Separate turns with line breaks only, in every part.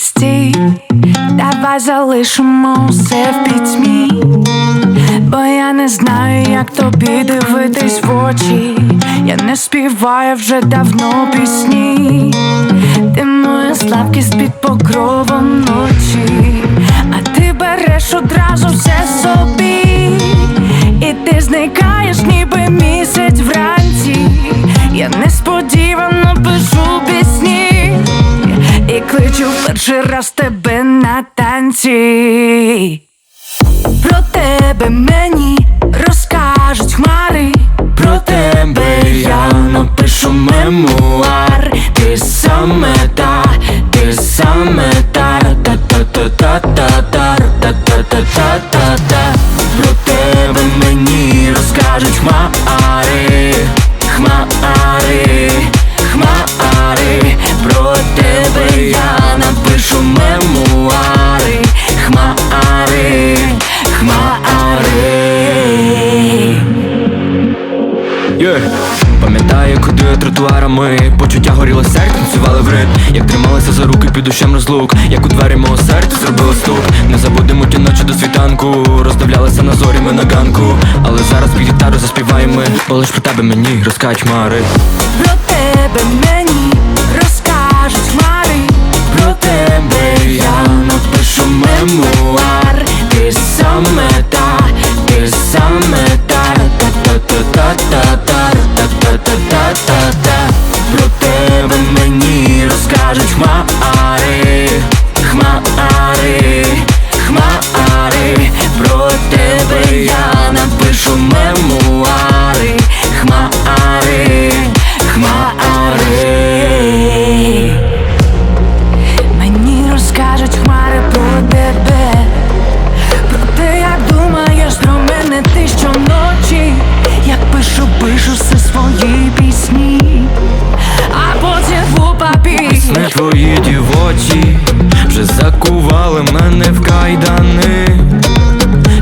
Стій, давай залишимо все в пітьмі, бо я не знаю, як тобі дивитись в очі. Я не співаю вже давно пісні. Ти моя слабкість під покровом ночі, кличу перший раз тебе на танці. Про тебе мені розкажуть хмари. Про тебе я напишу мемуар. Ти саме та, ти саме та та та та
та
та
тротуарами, почуття горіло серце, танцювали в ритм. Як трималися за руки під дощем розлук, як у двері мого серця зробили стук. Не забудемо ті ночі до світанку, роздивлялися на зорі ми на ганку. Але зараз під гітару заспіваємо ми, бо лиш про тебе мені розкають хмари
Про тебе мені розкажуть хмари. Про тебе я напишу мемуар. Ти саме та, ти саме все пісні, а потім в папір. Не
твої дівочі вже закували мене в кайдани.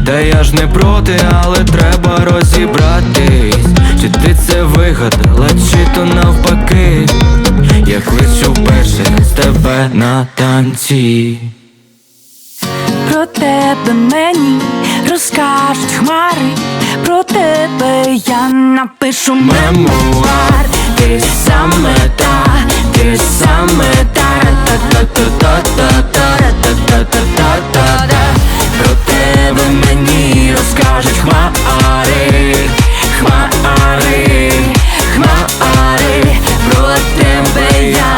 Та я ж не проти, але треба розібратись Чи ти це вигадала, чи то навпаки Я кличу вперше з тебе на танці
Про тебе мені розкажуть хмари, про тебе я напишу мемуар, ти саме та, ти саме та. Та та та та та та та та та та Про тебе мені розкажуть хмари, хмари, хмари, про тебе я